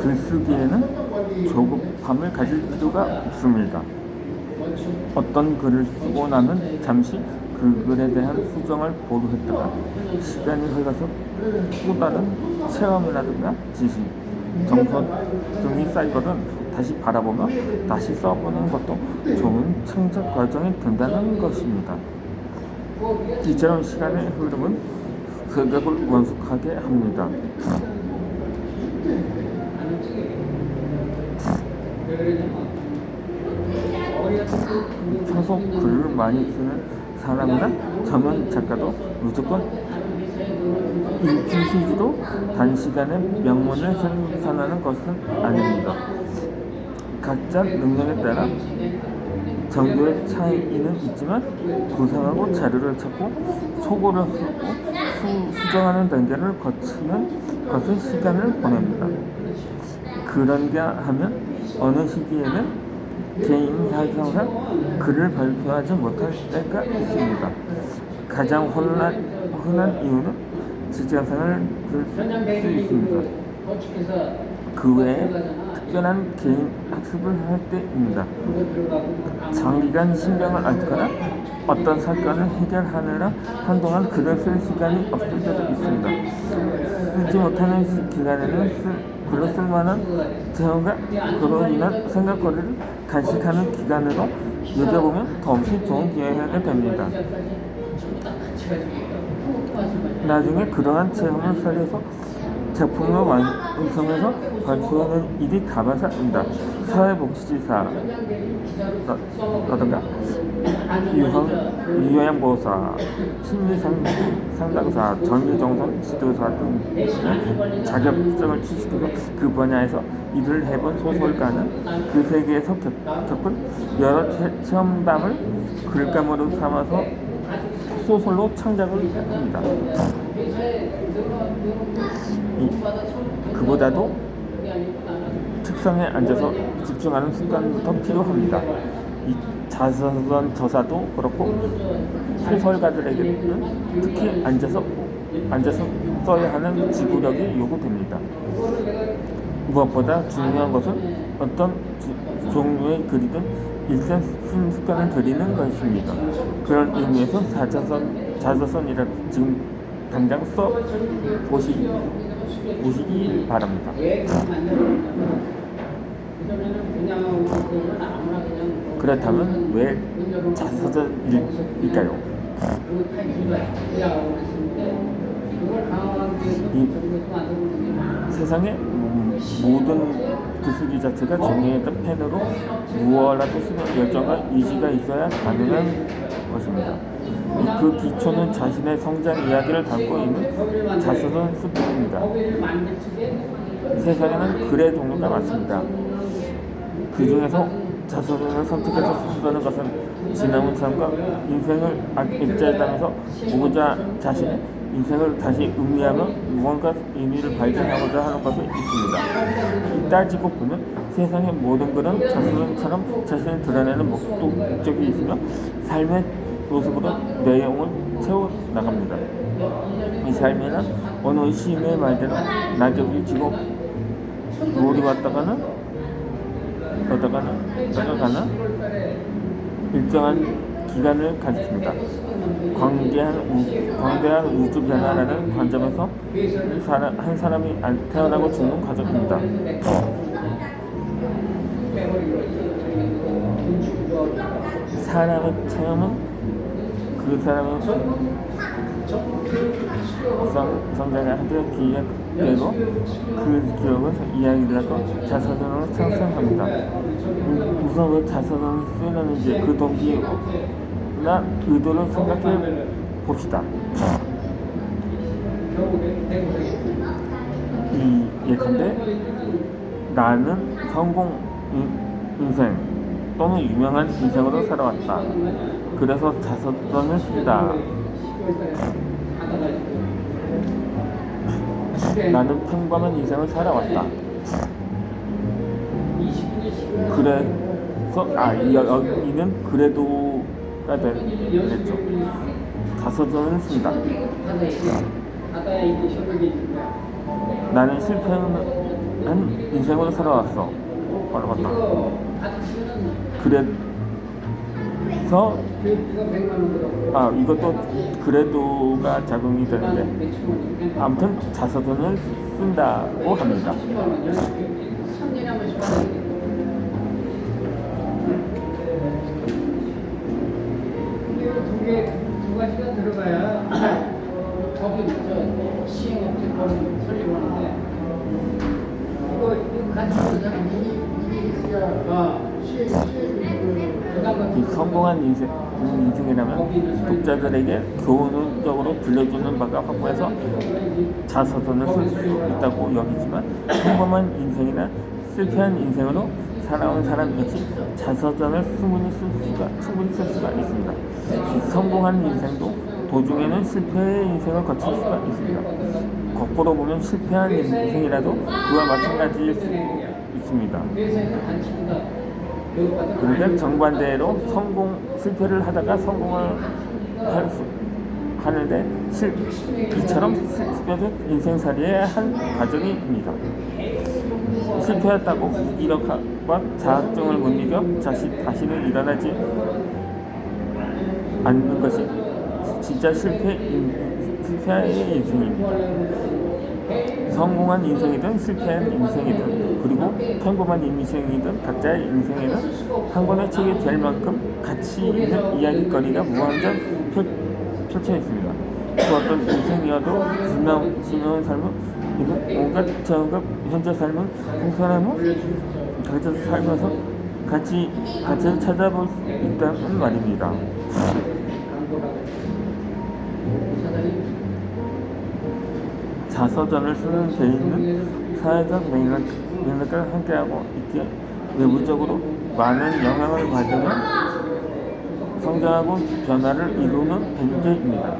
글쓰기에는 조급함을 가질 필요가 없습니다. 어떤 글을 쓰고 나면 잠시 그 글에 대한 수정을 보류했다가 시간이 흘러서 또 다른 체험이라든가 지식, 정서 등이 쌓이거든 다시 바라보며 다시 써보는 것도 좋은 창작 과정이 된다는 것입니다. 이처럼 시간의 흐름은 생각을 원숙하게 합니다. 평소 글을 많이 쓰는 사람이나 전문 작가도 무조건 인피시기로 단시간에 명문을 생산하는 것은 아닙니다. 각자 능력에 따라 정도의 차이는 있지만 구상하고 자료를 찾고 초고를 쓰고 수, 수정하는 단계를 거치는 것은 시간을 보냅니다. 그런가 하면 어느 시기에는 개인 사정상 글을 발표하지 못할 때가 있습니다. 가장 혼란, 흔한 이유는 직장생활을 쓸수 있습니다. 그 외에 특별한 개인 학습을 할 때입니다. 장기간 신경을 안 쓰거나 어떤 사건을 해결하느라 한동안 글을 쓸 시간이 없을 때도 있습니다. 쓰지 못하는 시- 기간에는 쓸, 글로 쓸만한 체험과 그로 인한 생각거리를 간직하는 기간으로 여겨보면 더없이 좋은 기회가 됩니다. 나중에 그러한 체험을 살려서 제품을 완성해서 발표하는 일이 다반사입니다. 사회복지사 라든가 유형, 유형보호사, 심리상담사, 정리정선 지도사 등의 자격증을 취득해서 그 분야에서 일을 해본 소설가는 그 세계에서 겪- 겪은 여러 체, 체험담을 글감으로 삼아서 소설로 창작을 합니다. 이, 그보다도 책상에 앉아서 집중하는 순간부터 필요합니다. 이 자서전 저사도 그렇고 소설가들에게는 특히 앉아서 앉아서 써야 하는 지구력이 요구됩니다. 무엇보다 중요한 것은 어떤 주- 종류의 글이든 일상 쓴 습관을 들이는 것입니다. 그런 의미에서 자서전, 자서전이라 지금 당장 써 보시, 보시기 바랍니다. 그렇다면 왜 자서전일까요? 음, 모든 기술기 자체가 정리했던 펜으로 무엇라도 쓰는 열정과 의지가 있어야 가능한 것입니다. 이그 기초는 자신의 성장 이야기를 담고 있는 자서전 수법입니다. 세상에는 글의 종류가 많습니다. 그 중에서 자서전을 선택해서 쓰는 것은 지나온 삶과 인생을 액자에다면서 보고자 자신의 인생을 다시 음미하며 무언가 의미를 발견하고자 하는 것이 있습니다. 따지고 보면 세상의 모든 글은 자서전처럼 자신을 드러내는 목적이 있으며 삶의 모습으로 내용을 채워 나갑니다. 이 삶에는 어느 시인의 말대로 낙엽이 지고 물이 왔다가는 어다가는 따라가는 일정한 기간을 가지킵니다. 광대한, 우, 광대한 우주 변화라는 관점에서 사람, 한 사람이 안- 태어나고 죽는 과정입니다. 사람의 체험은 그 사람의 성, 성장을 하되 기억되고 그 기억은 이야기라고 자서전으로 창설합니다. 우- 우선 왜 자서전을 쓰려는지 그 동기나 의도를 생각해 봅시다. 이 예컨대 나는 성공 인- 인생 또는 유명한 인생으로 살아왔다. 그래서 자서전을 쓴다. 나는 평범한 인생을 살아왔다. 그래서 아 이- 여기는 그래도가 된- 됐죠. 자서전을 쓴다. 나는 실패한 인생으로 살아왔어. 살아왔다. 그래서 아 이것도 그래도가 작용이 되는데 아무튼 자서전을 쓴다고 합니다. 시행업체 법을 설립하는데 이거 이거 가지고 어이 성공한 인생, 인생이라면 독자들에게 교훈적으로 들려주는 바가 확보해서 자서전을 쓸 수 있다고 여기지만 평범한 인생이나 실패한 인생으로 살아온 사람 역시 자서전을 충분히 쓸 수가 충분히 쓸 수가 있습니다. 이 성공한 인생도 도중에는 실패의 인생을 거칠 수가 있습니다. 거꾸로 보면 실패한 인생이라도 그와 마찬가지일 수 있습니다. 그런데 정반대로 성공 실패를 하다가 성공을 할 수, 하는데 실, 이처럼 실패도 인생살이의 한 과정입니다. 실패했다고 무기력과 자학증을 못 이겨 자신, 다시는 일어나지 않는 것이 진짜 실패, 실패의 인생입니다. 성공한 인생이든 실패한 인생이든 그리고 평범한 인생이든 각자의 인생에는 한 권의 책이 될 만큼 가치 있는 이야기거리가 무한정 펼, 쳐 있습니다. 그 어떤 인생이어도 지나, 지나온 삶은 이런 온갖 경험과 현재 삶은 풍성함을 가져서 살면서 같이 같이 찾아볼 수 있다는 말입니다. 자서전을 쓰는 개인은 사회적 맥락, 맥락을 함께하고 있기에 외부적으로 많은 영향을 받으며 성장하고 변화를 이루는 존재입니다.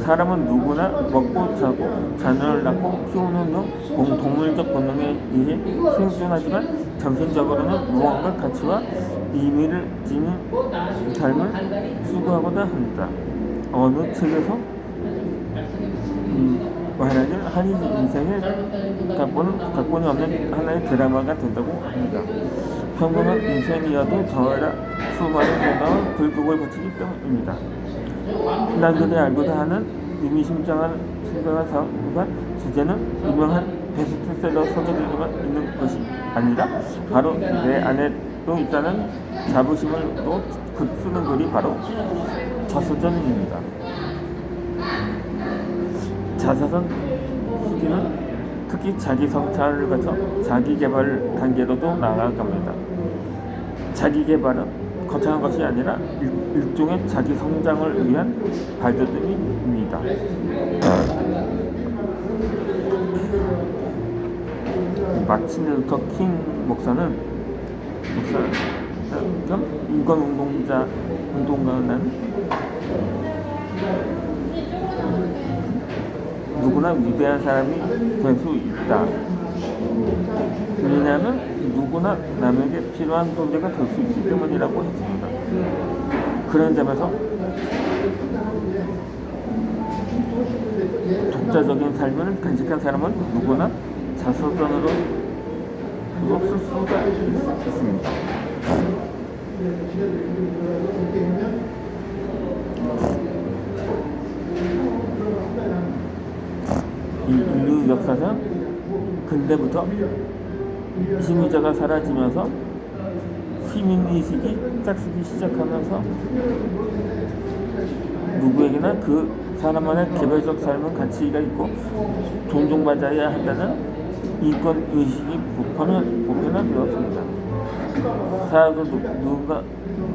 사람은 누구나 먹고 자고 자녀를 낳고 키우는 등 공동물적 본능에 의해 생존하지만 정신적으로는 무언가 가치와 의미를 지닌 삶을 추구하고자 합니다. 어느 책에서 음, 말하길 한이지 인생의 각본, 각본이 없는 하나의 드라마가 된다고 합니다. 평범한 인생이어도 저라 수많은 건강한 굴곡을 거치기 때문입니다. 남들이 알고도 하는 의미심장한 심각한 사업과 주제는 유명한 베스트셀러 서적에만 있는 것이 아니라 바로 내 안에도 있다는 자부심을 또 쓰는 글이 바로 저서전입니다. 자서전 쓰기는 특히 자기 성찰을 거쳐 자기 개발 단계로도 나아갑니다. 자기 개발은 거창한 것이 아니라 일, 일종의 자기 성장을 위한 발돋움입니다. 마틴 루터 킹 목사는 목사는 겸 인권 운동자 운동가는 누구나 위대한 사람이 될 수 있다. 왜냐하면 누구나 남에게 필요한 존재가 될 수 있기 때문이라고 했습니다. 그런 점에서 독자적인 삶을 간직한 사람은 누구나 자서전으로 쓸 수가 있, 있습니다. 인류 역사상 근대부터 시민자가 사라지면서 시민의식이 짝쓰기 시작하면서 누구에게나 그 사람만의 개별적 삶은 가치가 있고 존중받아야 한다는 인권의식이 보편화, 보편화되었습니다. 사람도 누, 누가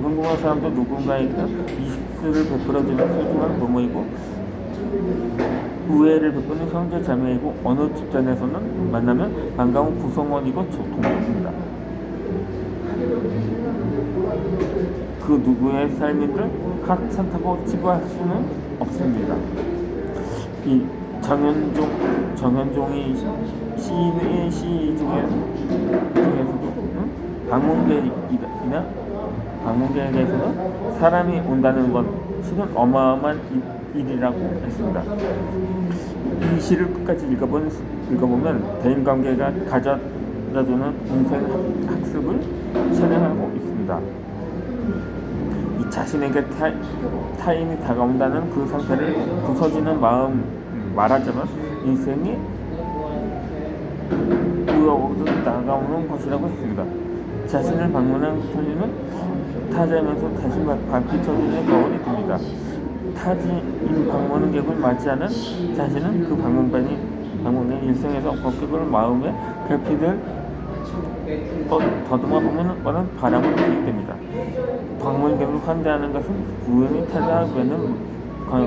궁금한 사람도 누군가에게는 이식스를 베풀어주는 소중한 부모이고 우애를 베푸는 형제 자매이고 어느 집단에서는 만나면 반가운 구성원이고 동료입니다. 그 누구의 삶이든 하찮다고 치부할 수는 없습니다. 이 정현종 정현종이 시인의 시 중에 중에서도 응? 방문객이나 방문객에 대해서는 사람이 온다는 건 실은 어마어마한 일- 일이라고 했습니다. 이 시를 끝까지 읽어본, 읽어보면 대인 관계가 가져다주는 인생 학습을 실행하고 있습니다. 이 자신에게 타, 타인이 다가온다는 그 상태를 부서지는 마음 말하자면 인생이 우여곡절 다가오는 것이라고 했습니다. 자신을 방문한 소리는 타자이면서 다시 발피쳐주는 거울이 됩니다. 타지인 방문은 객을 맞이하는 자신은 그 방문반이 방문의 일생에서 법격을 마음에 결핍을 더, 더듬어 보면 바람을 불리게 됩니다. 방문객을 환대하는 것은 우연히 맺는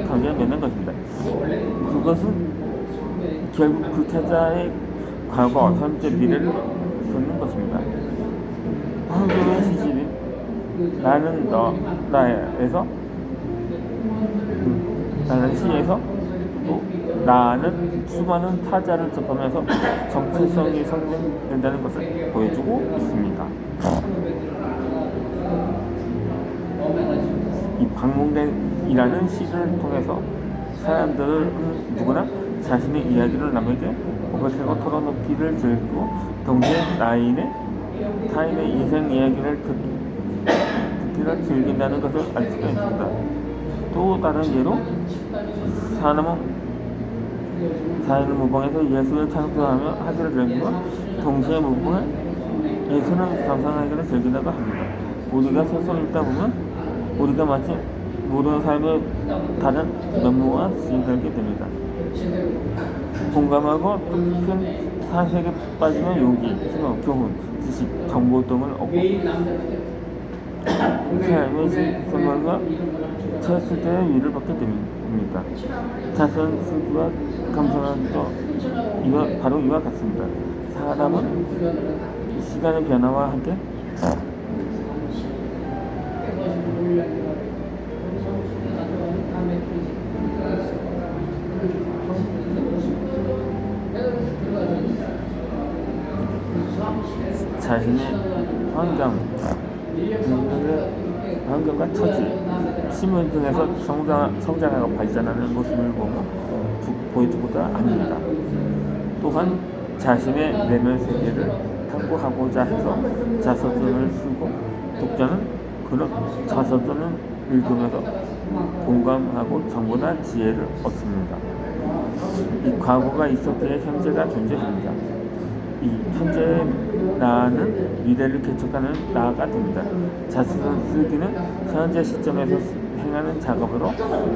관계 맺는 것입니다. 그것은 결국 그 타자의 과거, 현재, 미래를 듣는 것입니다. 황교의 시집인 나는 너 나에서 나는 시에서 또 나는 수많은 타자를 접하면서 정체성이 성립된다는 것을 보여주고 있습니다. 이 방문객이라는 시를 통해서 사람들은 누구나 자신의 이야기를 남에게 고백하고 털어놓기를 즐기고 동시에 나인의 타인의 인생 이야기를 듣, 듣기를 즐긴다는 것을 알 수가 있습니다. 또 다른 예로 사람은 자연을 무방에서 예수를 창조하며 하기를 즐기고 동시에 무방에 예수를 감상하기를 즐긴다고 합니다. 우리가 세상을 읽다 보면 우리가 마치 모든 삶의 다른 면모와 지인되게 됩니다. 공감하고 뜻깊은 사색에 빠지는 용기, 희망, 교훈, 지식, 정보 등을 얻고 삶의 생활과 처했을 때의 위를 받게 됩니다. 자선, 슬기와 감성하기도 이와, 바로 이와 같습니다. 사람은 시간의 변화와 함께 자신의 환경, 환경과 처지, 신문 등에서 성장, 성장하고 발전하는 모습을 보고 부, 보여주고자 합니다. 또한 자신의 내면 세계를 탐구하고자 해서 자서전을 쓰고 독자는 그런 자서전을 읽으면서 공감하고 정보나 지혜를 얻습니다. 이 과거가 있었기에 현재가 존재합니다. 이 현재의 나는 미래를 개척하는 나가 됩니다. 자수를 쓰기는 현재 시점에서 행하는 작업으로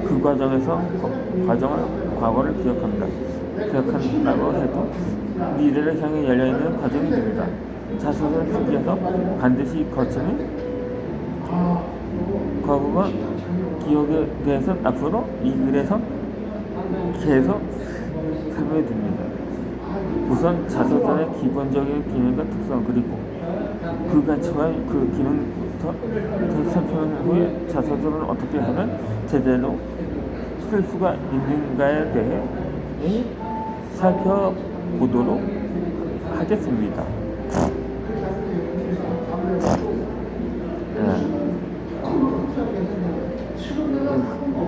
그 과정에서 거- 과정을 과거를 기억합니다. 기억한다고 해도 미래를 향해 열려있는 과정이 됩니다. 자수를 쓰기에서 반드시 거치는 과거가 기억에 대해서 앞으로 이 글에서 계속 설명됩니다. 우선 자서전의 기본적인 기능과 특성 그리고 그 가치와 그 기능부터 살펴본 후에 자서전을 어떻게 하면 제대로 쓸 수가 있는가에 대해 살펴보도록 하겠습니다. 네.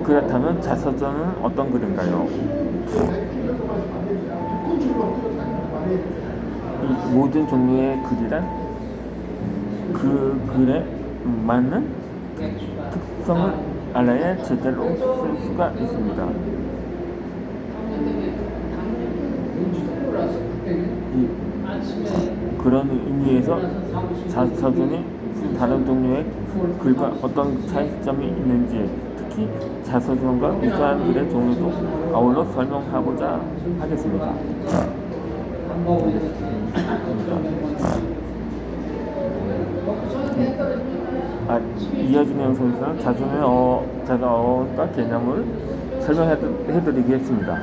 그렇다면 자서전은 어떤 글인가요? 이 모든 종류의 글이란 그 글에 맞는 특성을 알아야 제대로 쓸 수가 있습니다. 이 그런 의미에서 자서전이 다른 종류의 글과 어떤 차이점이 있는지 특히 자서전과 유사한 글의 종류도 아울러 설명하고자 하겠습니다. 아, 이어진 영상에서는 자손의 어, 자가 어과 개념을 설명해드리겠습니다.